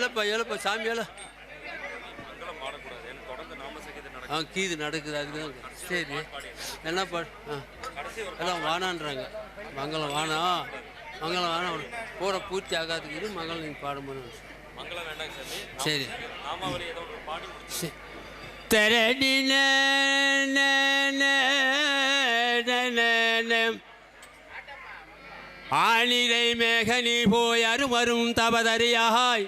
ஏழப்பா ஏழப்பா சாமி ஏழ ஆ கீது நடக்குது அதுதான் சரி. என்ன பா ஆ. எல்லாம் வானான்றாங்க. மங்களம் வானா. மங்களம் வானா. கூட பூர்த்தி ஆகாதுக்கு மங்களம் நீங்கள் பாடும்போது சரி. நாமாவளி ஆணிரை மேகனி போய் அருமரும் தவதறியாய்.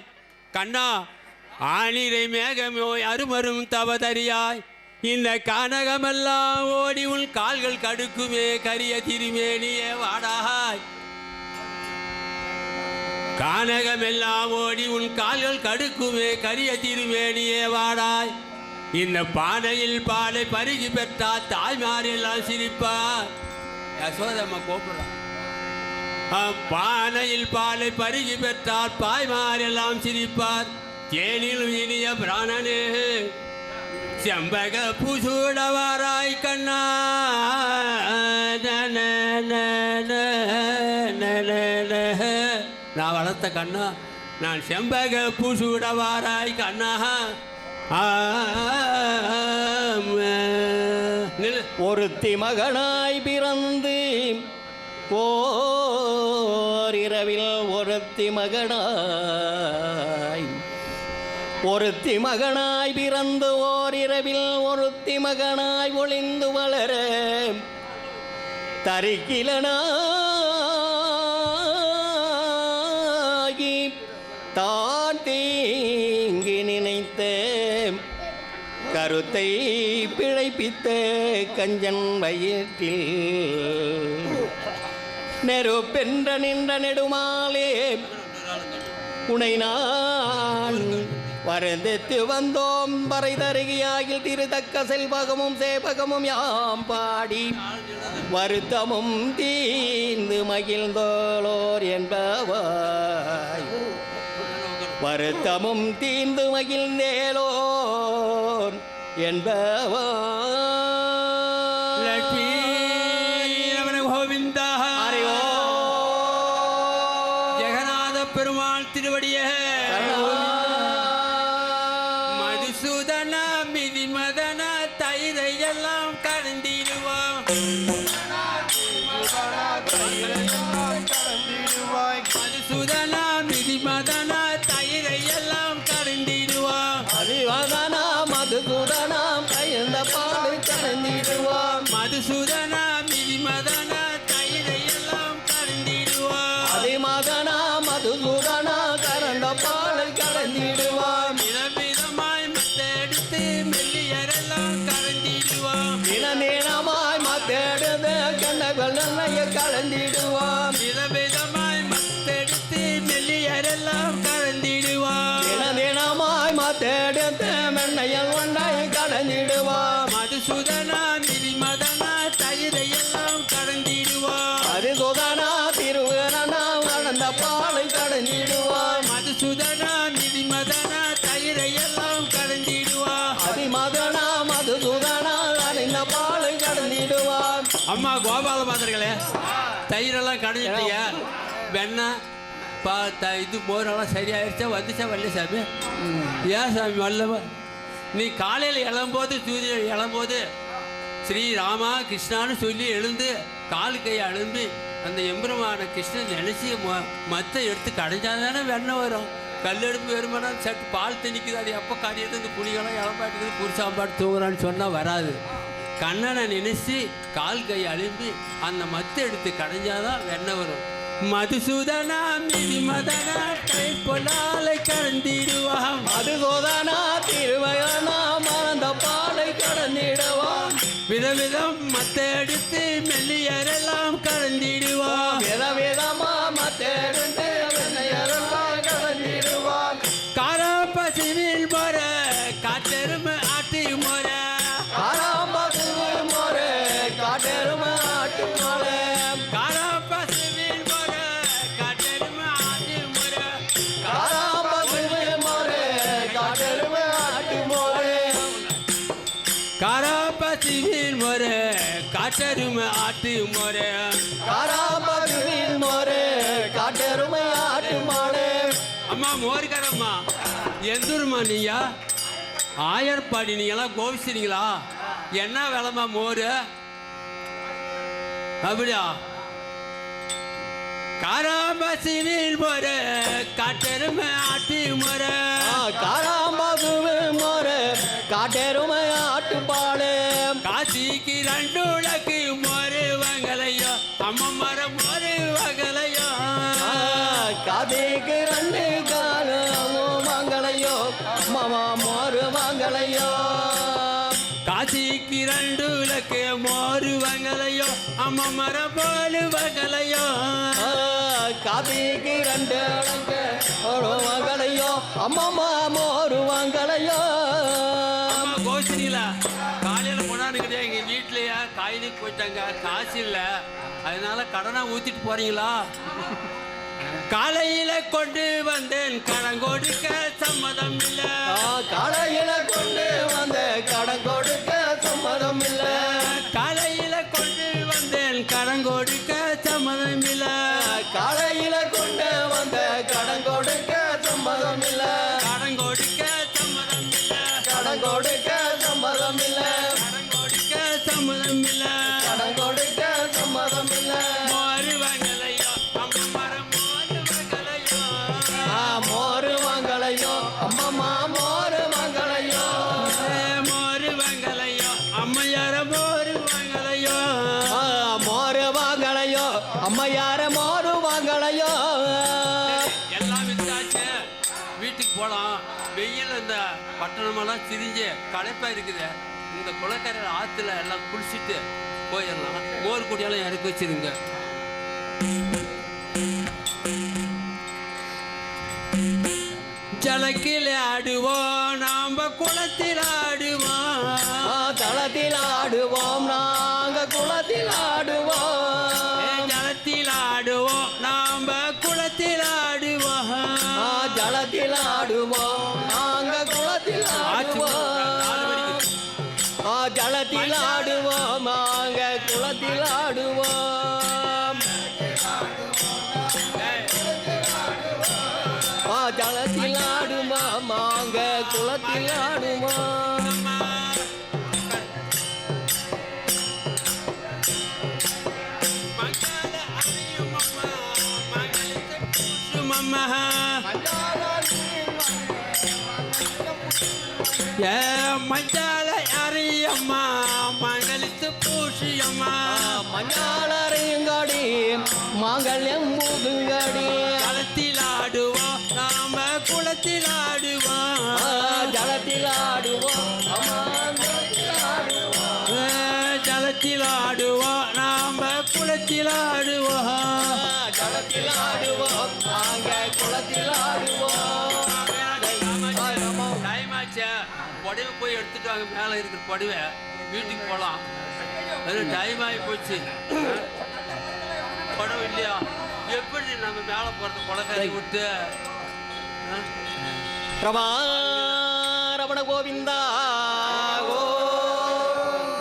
கண்ணா ஆனிரை மேகமோய் அருமரும் தவதறியாய். இந்த கனகமெல்லாம் ஓடி உன் கால்கள் கடுக்குமே கரிய திருமேனியே வாடாய் கானகமெல்லாம் ஓடி உன் கால்கள் கடுக்குமே கரிய திருமேனியே வாடாய். இந்த பானையில் பாலை பருகி பெற்றா தாய்மாரெல்லாம் சிரிப்பா யசோதம்மா கூப்பிடுறான் பானையில் பாலை பருகி பெற்றால் பாய்மாரெல்லாம் சிரிப்பார் தேனிலும் இனிய பிராணனே செம்பக பூசூடவாராய் கண்ணா நான் வளர்த்த கண்ணா நான் செம்பக பூசூடவாராய் கண்ணா ஆம். நில்லு. ஒருத்தி மகனாய் பிறந்து ஓரிரவில் ஒருத்தி மகனாய். ஒருத்தி மகனாய் பிறந்து ஓரிரவில் ஒருத்தி மகனாய் ஒளிந்து வளர. தரிக்கிலனாகி தான் தீங்கி நினைத்த கருத்தை பிழைப்பித்த கஞ்சன் வயிற்றில். நெருப்பென்ற நின்ற நெடுமாலே உனை நான் வருந்தித்து வந்தோம் வரை தருகியாகில் திருத்தக்க செல்வகமும் சேவகமும் யாம் பாடி வருத்தமும் தீந்து மகிழ்ந்தோளோர் என்பவாய் வருத்தமும் தீந்து மகிழ்ந்தேலோன் என்பவாய் மதுசூதன மிதி மதன தயிரை எல்லாம் கலந்திடுவோம். அறிவதனா மதுகுடனாம் கைந்த பாடு கலந்திடுவான் மதுசூதன மிதி மதன தயிரை எல்லாம் கலந்திடுவோம். அதிமகனா மதுகுடனா கரண்ட பாடு கலந்திடுவான் ஒன்றை கலந்திடுவான் மதுசூதனா நிதி மதனா தயிரை எல்லாம் கலந்திடுவோம் அதிசுதனா திருவரணா கலந்த பாலை கலந்திடுவான் மதுசூதனா நிதி மதனா தயிரை எல்லாம் கலந்திடுவோம் அதிமகனா மதுசுதனா கலந்த பாலை கலந்திடுவான் அம்மா கோபால மாதர்களே தயிரெல்லாம் கடைஞ்சிட்டீங்க வெண்ணெய் பா த இது மோரெல்லாம் சரியாயிருச்சா? வந்துச்சா வரல சாமி ஏன் சாமி வரல நீ காலையில் எழும்போது சூரியன் எழும்போது ஸ்ரீ ராமா கிருஷ்ணான்னு சொல்லி எழுந்து கால் கையை அழும்பி அந்த எம்பெருமான கிருஷ்ணன் நினச்சி மத்தை எடுத்து கடைஞ்சால் தானே வெண்ணெய் வரும். கல்லெடுப்பு வருமானா சட்டு பால் திணிக்குது. அது எப்போ காரியத்தை இந்த இளம்பாட்டுக்கு இளம்பாட்டுக்குது. புருஷாம்பாட்டு தூங்குறான்னு சொன்னால் வராது. கண்ணனை நினைச்சு கால் கை அழும்பி அந்த மத்தை எடுத்து கடைஞ்சாதான் வெண்ணெய் வரும். மதுசூதனா மிதி மதனா கை பொல்லாலை கலந்திடுவான் மதுசூதனா விதவிதம் மத்தை எடுத்து மெல்லியரெல்லாம் காட்டெருமை ஆட்டி மொர காராம்பசுவில் மொரே காட்டெருமை ஆட்டு மலை அம்மா மோர்கரம்மா எந்தூருமா நீயா? ஆயர்பாடி நீங்களாம் கோவிச்சினீங்களா? என்ன விளமா மோர்? அப்படியா? காராம்பசினில் மோர் காட்டெருமை ஆட்டி மோர் காராம்பதுவே மோரே காட்டெருமை ஆட்டுப்பாடு காசிக்கு ரெண்டு உலக்கு மோரு வாங்கலையோ அம்மா மரம் மோரு வாங்கலையோ கதைக்கு ரெண்டு காலம் வாங்கலையோ மாமா மோரு வாங்கலையோ காசிக்கு ரெண்டு உலக்கு மோரு வாங்கலையோ அம்மா மரம் போல வாங்கலையோ கதைக்கு ரெண்டு ஒரு வாங்கலையோ அம்மா மோரு வாங்கலையோ காயிலுக்கு போயிட்டாங்க. காசு இல்லை. அதனால கடனை ஊற்றிட்டு போறீங்களா? காலையில கொண்டு வந்தேன். கடன் கொடுக்க சம்மதம் இல்லை. கடையில கொண்டு வந்த கடன் கொடுக்க சம்மதம் இல்ல. காலையில கொண்டு வந்தேன். கடன் கொடுக்க வாங்கலையோ அம்மையார மோரு வாங்கலையோ எல்லாம் வித்தாச்சு. வீட்டுக்கு போகலாம் வெயில் இந்த பட்டணமெல்லாம் திரிஞ்சு களைப்பா இருக்குது. இந்த குளக்கரையில் ஆற்றுல எல்லாம் குளிச்சுட்டு போயிடலாம். மோர் குடியெல்லாம் இறக்கி வச்சிருங்க. ஜலக்கில் ஆடுவோம் ஆ, ஆடுவோம் நாங்க குளத்தில் ஆடுவோம் ஜலத்தில் ஆடுவோம் நாங்க குளத்தில் ஆடுவோம் அம்மா. மாங்கல்யம் முதுங்கடி களத்தில் ஆடுவோம் நாம குளத்தில் ஆடுவோம் ஜலத்தில் ஆடுவோம் ஜலத்தில் ஆடுவோம். நாம குளத்தில் ஆடுவோம் ஜலத்தில் ஆடுவோம் நாங்க குளத்தில் ஆடுவோம் டைம் ஆச்சே. புடவை போய் எடுத்துட்டு வாங்க மேலே இருக்கிற புடவை. வீட்டுக்கு போகலாம் அது டைம் ஆகி போச்சு. புடவை இல்லையா? எப்படி நம்ம மேலே போகிறது குளக்கரை விட்டு? ரமா ரமண கோவிந்தா. கோ.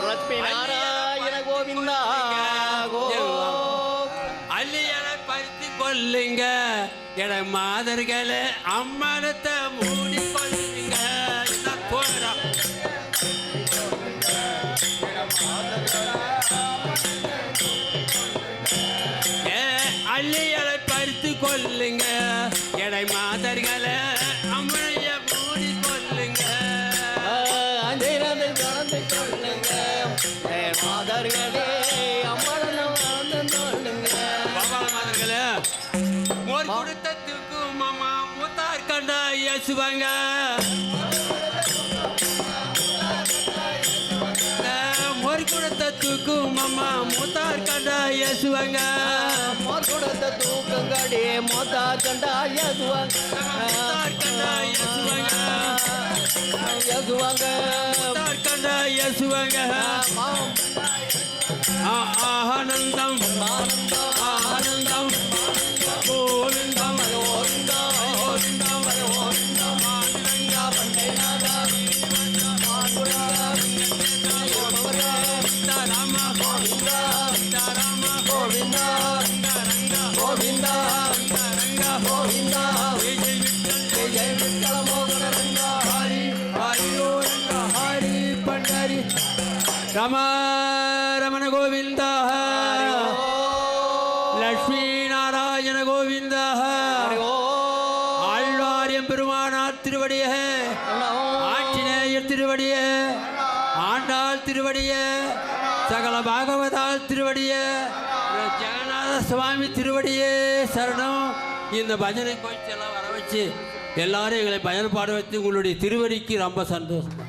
லட்சுமி நாராயண கோவிந்தா. கோ. அள்ளியலை பறித்து கொல்லுங்க என மாதர்களே அம்மனத்தை மூடி கொல்லுங்க இதான் போகிறோம் ஏ அள்ளியலை பறித்து கொல்லுங்க எடை மாதர்களே அம்மனைய மூடி கொல்லுங்க அஞ்சிரந்து கலந்து கொள்ளுங்க. மாதர்களே அம்மனம் கலந்து கொள்ளுங்க. பாபால மாதர்களே மோர் கொடுத்த தூக்கு மாமா மூத்தார் கண்டா இயேசுவாங்க. மோர் கொடுத்த தூக்கு மாமா மூத்தார் கண்டா இயேசுவாங்க. மோர் கொடுத்த தூக்கங்கடி மோத்தா கண்டா யதுவாங்க மூத்தார் கண்டா இயேசுவாங்க யதுவாங்க மூத்தார் கண்டா இயேசுவாங்க ஆ- ஆனந்தம் ஆனந்தம் கோவிந்தம் ரமண கோவிந்தா லக்ஷ்மி நாராயண கோவிந்தா ஆழ்வாரியம் பெருமானார் திருவடிய ஆஞ்சநேயர் திருவடிய ஆண்டாள் திருவடிய சகல பாகவதால் திருவடிய ஜெகநாத சுவாமி திருவடியே சரணம். இந்த பஜனை கோயிச்செல்லாம் வர வச்சு எல்லாரும் எங்களை பயன்பாடு வச்சு உங்களுடைய திருவடிக்கு ரொம்ப சந்தோஷம்.